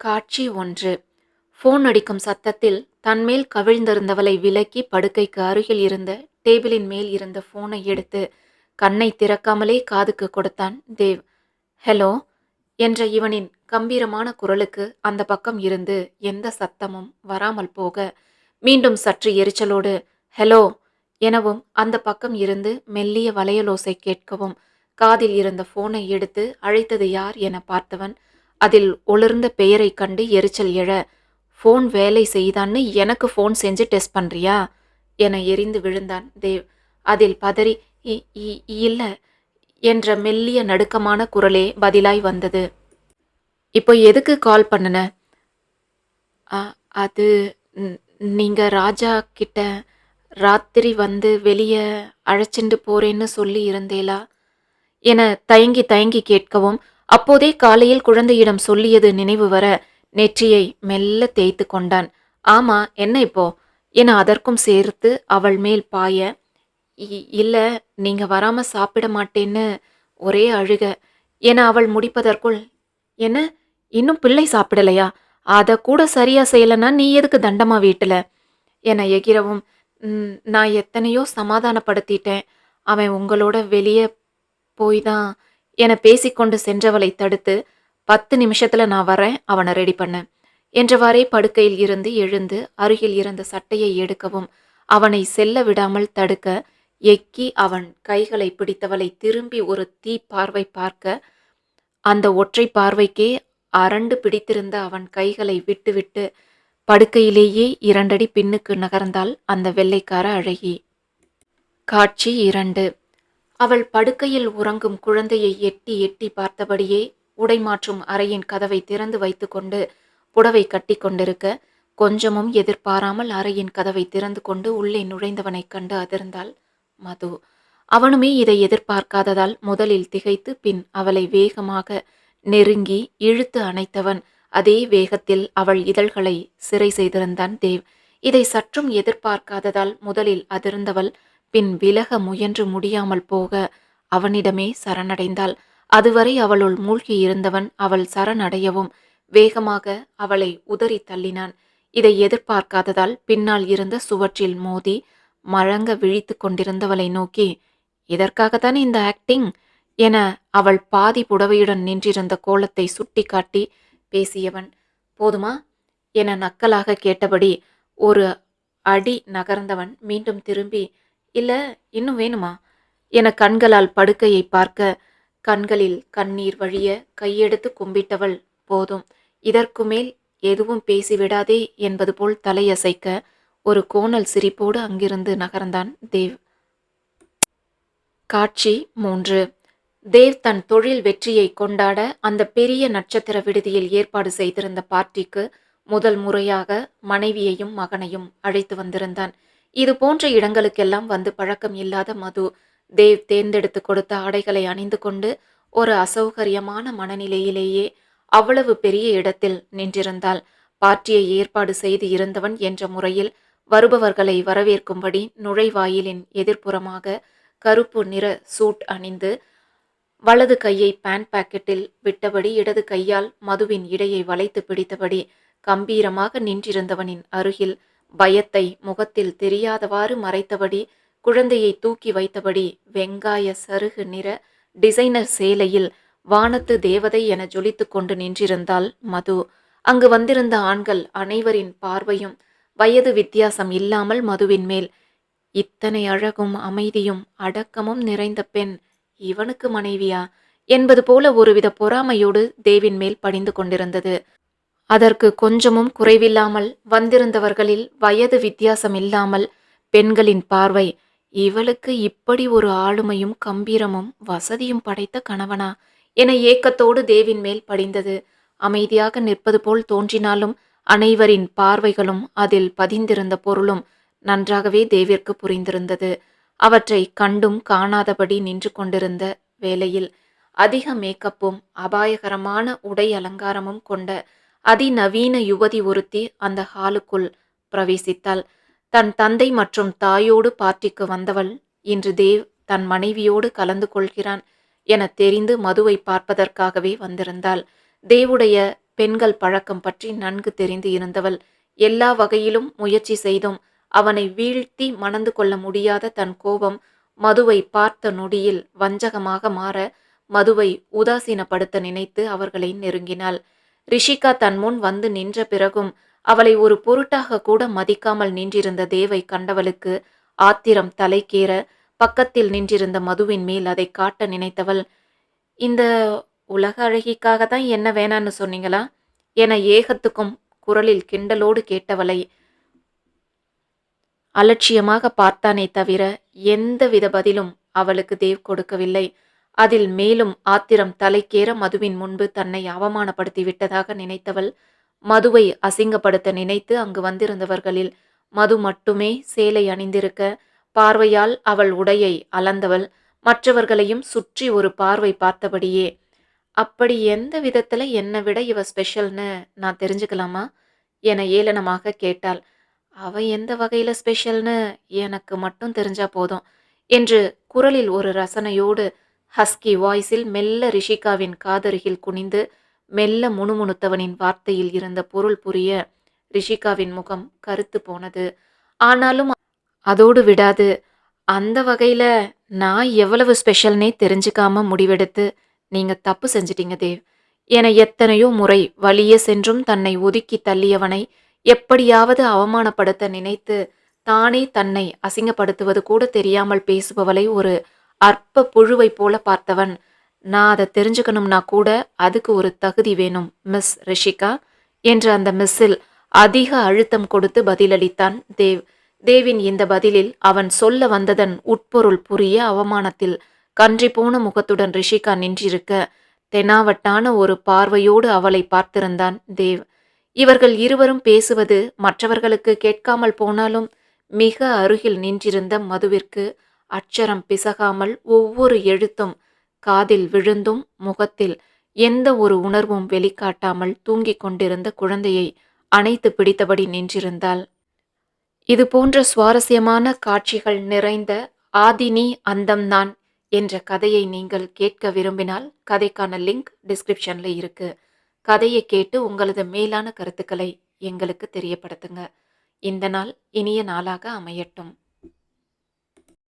காட்சி ஒன்று. ஃபோன் அடிக்கும் சத்தத்தில் தன்மேல் கவிழ்ந்திருந்தவளை விலக்கி படுக்கைக்கு அருகில் இருந்த டேபிளின் மேல் இருந்த ஃபோனை எடுத்து கண்ணை திறக்காமலே காதுக்கு கொடுத்தான் தேவ். ஹலோ என்ற இவனின் கம்பீரமான குரலுக்கு அந்த பக்கம் இருந்து எந்த சத்தமும் வராமல் போக மீண்டும் சற்று எரிச்சலோடு ஹலோ எனவும் அந்த பக்கம் இருந்து மெல்லிய வளையலோசை கேட்கவும் காதில் இருந்த ஃபோனை எடுத்து அழைத்தது யார் என பார்த்தவன் அதில் ஒளிர்ந்த பெயரைக் கண்டு எரிச்சல் எழ ஃபோன் வேலை செய்தான்னு எனக்கு ஃபோன் செஞ்சு டெஸ்ட் பண்ணுறியா என எரிந்து விழுந்தான் தேவ். அதில் பதறி "இ- இ- என்ற மெல்லிய நடுக்கமான குரலே பதிலாய் வந்தது. இப்போ எதுக்கு கால் பண்ணன? அது நீங்கள் நீங்க ராஜா கிட்ட ராத்திரி வந்து வெளியே அழைச்சிண்டு போறேன்னு சொல்லி இருந்தேலா? என தயங்கி தயங்கி கேட்கவும் அப்போதே காலையில் குழந்தையிடம் சொல்லியது நினைவு வர நெற்றியை மெல்ல தேய்த்து கொண்டான். ஆமா என்ன இப்போ என அதற்கும் சேர்த்து அவள் மேல் பாய "இ- இல்ல நீங்க வராம சாப்பிட மாட்டேன்னு ஒரே அழுக என அவள் முடிப்பதற்குள் என்ன? இன்னும் பிள்ளை சாப்பிடலையா? அதை கூட சரியா செய்யலன்னா நீ எதுக்கு தண்டமா வீட்டுல என எகிரவும் நான் எத்தனையோ சமாதானப்படுத்திட்டேன். அவன் உங்களோட வெளியே போய் தான் என பேசிக்கொண்டு சென்றவளை தடுத்து பத்து நிமிஷத்துல நான் வரேன் அவனை ரெடி பண்ண. என்றவாறே படுக்கையில் இருந்து எழுந்து அருகில் இருந்த சட்டையை எடுக்கவும் அவனை செல்ல விடாமல் தடுக்க எக்கி அவன் கைகளை பிடித்தவளை திரும்பி ஒரு தீ பார்வை பார்க்க அந்த ஒற்றை பார்வைக்கே அரண்டு பிடித்திருந்த அவன் கைகளை விட்டுவிட்டு படுக்கையிலேயே இரண்டடி பின்னுக்கு நகர்ந்தாள் அந்த வெள்ளைக்கார அழகி. காட்சி இரண்டு. அவள் படுக்கையில் உறங்கும் குழந்தையை எட்டி எட்டி பார்த்தபடியே உடை மாற்றும் அறையின் கதவை திறந்து வைத்துக்கொண்டு புடவை கட்டி கொண்டிருக்க கொஞ்சமும் எதிர்பாராமல் அறையின் கதவை திறந்து கொண்டு உள்ளே நுழைந்தவனைக் கண்டு அதிர்ந்தாள் மது. அவனுமே இதை எதிர்பார்க்காததால் முதலில் திகைத்து பின் அவளை வேகமாக நெருங்கி இழுத்து அணைத்தவன் அதே வேகத்தில் அவள் இதழ்களை சிறை செய்திருந்தான் தேவ். இதை சற்றும் எதிர்பார்க்காததால் முதலில் அதிர்ந்தவள் பின் விலக முயன்று முடியாமல் போக அவனிடமே சரணடைந்தாள். அதுவரை அவளுள் மூழ்கி இருந்தவன் அவள் சரணடையவும் வேகமாக அவளை உதறி தள்ளினான். இதை எதிர்பார்க்காததால் பின்னால் இருந்த சுவற்றில் மோதி மழங்க விழித்து கொண்டிருந்தவளை நோக்கி இதற்காகத்தானே இந்த ஆக்டிங் என அவள் பாதி புடவையுடன் நின்றிருந்த கோலத்தை சுட்டிக்காட்டி பேசியவன் போதுமா? என நக்கலாக கேட்டபடி ஒரு அடி நகர்ந்தவன் மீண்டும் திரும்பி இல்ல இன்னும் வேணுமா? என கண்களால் படுக்கையை பார்க்க கண்களில் கண்ணீர் வழிய கையெடுத்து கும்பிட்டவள் போதும். இதற்கு மேல் எதுவும் பேசிவிடாதே என்பது போல் தலையசைக்க ஒரு கோணல் சிரிப்போடு அங்கிருந்து நகர்ந்தான் தேவ். காட்சி மூன்று. தேவ் தன் தொழில் வெற்றியை கொண்டாட அந்த பெரிய நட்சத்திர விடுதியில் ஏற்பாடு செய்திருந்த பார்ட்டிக்கு முதல் முறையாக மனைவியையும் மகனையும் அழைத்து வந்திருந்தான். இது போன்ற இடங்களுக்கெல்லாம் வந்து பழக்கம் இல்லாத மது தேவ் தேர்ந்தெடுத்து கொடுத்த ஆடைகளை அணிந்து கொண்டு ஒரு அசௌகரியமான மனநிலையிலேயே அவ்வளவு பெரிய இடத்தில் நின்றிருந்தால் பார்ட்டியை ஏற்பாடு செய்து இருந்தவன் என்ற முறையில் வருபவர்களை வரவேற்கும்படி நுழைவாயிலின் எதிர்ப்புறமாக கருப்பு நிற சூட் அணிந்து வலது கையை பேண்ட் பாக்கெட்டில் விட்டபடி இடது கையால் மதுவின் இடையை வளைத்து பிடித்தபடி கம்பீரமாக நின்றிருந்தவனின் அருகில் பயத்தை முகத்தில் தெரியாதவாறு மறைத்தபடி குழந்தையை தூக்கி வைத்தபடி வெங்காய சருகு நிற டிசைனர் சேலையில் வானத்து தேவதை என ஜொலித்து கொண்டு நின்றிருந்தாள் மது. அங்கு வந்திருந்த ஆண்கள் அனைவரின் பார்வையும் வயது வித்தியாசம் இல்லாமல் மதுவின் மேல். இத்தனை அழகும் அமைதியும் அடக்கமும் நிறைந்த பெண் இவனுக்கு மனைவியா? என்பது போல ஒருவித பொறாமையோடு தேவின் மேல் படிந்து கொண்டிருந்தது. அதற்கு கொஞ்சமும் குறைவில்லாமல் வந்திருந்தவர்களில் வயது வித்தியாசம் இல்லாமல் பெண்களின் பார்வை இவளுக்கு இப்படி ஒரு ஆளுமையும் கம்பீரமும் வசதியும் படைத்த கணவனா என ஏக்கத்தோடு தேவின் மேல் படிந்தது. அமைதியாக நிற்பது போல் தோன்றினாலும் அனைவரின் பார்வைகளும் அதில் பதிந்திருந்த பொருளும் நன்றாகவே தேவிற்கு புரிந்திருந்தது. அவற்றை கண்டும் காணாதபடி நின்று கொண்டிருந்த வேளையில் அதிக மேக்கப்பும் அபாயகரமான உடை அலங்காரமும் கொண்ட அதிநவீன யுவதி ஒருத்தி அந்த ஹாலுக்குள் பிரவேசித்தாள். தன் தந்தை மற்றும் தாயோடு பார்ட்டிக்கு வந்தவள். இன்று தேவ் தன் மனைவியோடு கலந்து கொள்கிறான் என தெரிந்து மதுவை பார்ப்பதற்காகவே வந்திருந்தாள். தேவுடைய பெண்கள் பழக்கம் பற்றி நன்கு தெரிந்து இருந்தவள். எல்லா வகையிலும் முயற்சி செய்தும் அவனை வீழ்த்தி மணந்து கொள்ள முடியாத தன் கோபம் மதுவை பார்த்த நொடியில் வஞ்சகமாக மாற மதுவை உதாசீனப்படுத்த நினைத்து அவர்களை நெருங்கினாள். ரிஷிகா தன் முன் வந்து நின்ற பிறகும் அவளை ஒரு பொருட்டாக கூட மதிக்காமல் நின்றிருந்த தேவை கண்டவளுக்கு ஆத்திரம் தலைக்கேற பக்கத்தில் நின்றிருந்த மதுவின் மேல் அதை காட்ட நினைத்தவள் இந்த உலக அழகிக்காக தான் என்ன வேணான்னு சொன்னீங்களா என ஏகத்துக்கும் குரலில் கிண்டலோடு கேட்டவளை அலட்சியமாக பார்த்தானே தவிர எந்தவித பதிலும் அவளுக்கு தேவ் கொடுக்கவில்லை. அதில் மேலும் ஆத்திரம் தலைக்கேற மதுவின் முன்பு தன்னை அவமானப்படுத்தி விட்டதாக நினைத்தவள் மதுவை அசிங்கப்படுத்த நினைத்து அங்கு வந்திருந்தவர்களில் மது மட்டுமே சேலை அணிந்திருக்க பார்வையால் அவள் உடையை அளந்தவள். மற்றவர்களையும் சுற்றி ஒரு பார்வை பார்த்தபடியே அப்படி எந்த விதத்தில் என்னை விட இவ ஸ்பெஷல்னு நான் தெரிஞ்சுக்கலாமா? என ஏளனமாக கேட்டாள். அவ எந்த வகையில் ஸ்பெஷல்னு எனக்கு மட்டும் தெரிஞ்சா போதும் என்று குரலில் ஒரு ரசனையோடு ஹஸ்கி வாய்ஸில் மெல்ல ரிஷிகாவின் காதருகில் குனிந்து மெல்ல முணுமுணுத்தவனின் வார்த்தையில் இருந்த பொருள் புரிய ரிஷிகாவின் முகம் கருத்து போனது. ஆனாலும் அதோடு விடாது. அந்த வகையில் நான் எவ்வளவு ஸ்பெஷல்னே தெரிஞ்சுக்காம முடிவெடுத்து நீங்கள் தப்பு செஞ்சிட்டீங்க தேவ். என எத்தனையோ முறை வலிய சென்றும் தன்னை ஒதுக்கி தள்ளியவனை எப்படியாவது அவமானப்படுத்த நினைத்து தானே தன்னை அசிங்கப்படுத்துவது கூட தெரியாமல் பேசுபவளை ஒரு அற்ப புழுவைப் போல பார்த்தவன். நான் அதை தெரிஞ்சுக்கணும்னா கூட அதுக்கு ஒரு தகுதி வேணும் மிஸ் ரிஷிகா என்று அந்த மிஸ்ஸில் அதிக அழுத்தம் கொடுத்து பதிலளித்தான் தேவ். தேவின் இந்த பதிலில் அவன் சொல்ல வந்ததன் உட்பொருள் புரிய அவமானத்தில் கன்றி போன முகத்துடன் ரிஷிகா நின்றிருக்க தெனாவட்டான ஒரு பார்வையோடு அவளை பார்த்திருந்தான் தேவ். இவர்கள் இருவரும் பேசுவது மற்றவர்களுக்கு கேட்காமல் போனாலும் மிக அருகில் நின்றிருந்த மதுவிற்கு அச்சரம் பிசகாமல் ஒவ்வொரு எழுத்தும் காதில் விழுந்தும் முகத்தில் எந்த ஒரு உணர்வும் வெளிக்காட்டாமல் தூங்கிக் கொண்டிருந்த குழந்தையை அணைத்து பிடித்தபடி நின்றிருந்தாள். இது போன்ற சுவாரஸ்யமான காட்சிகள் நிறைந்த ஆதினி அந்தம் நான் என்ற கதையை நீங்கள் கேட்க விரும்பினால் கதைக்கான லிங்க் டிஸ்கிரிப்ஷனில் இருக்கு. கதையை கேட்டு உங்களது மேலான கருத்துக்களை எங்களுக்கு தெரியப்படுத்துங்க. இந்த நாள் இனிய நாளாக அமையட்டும்.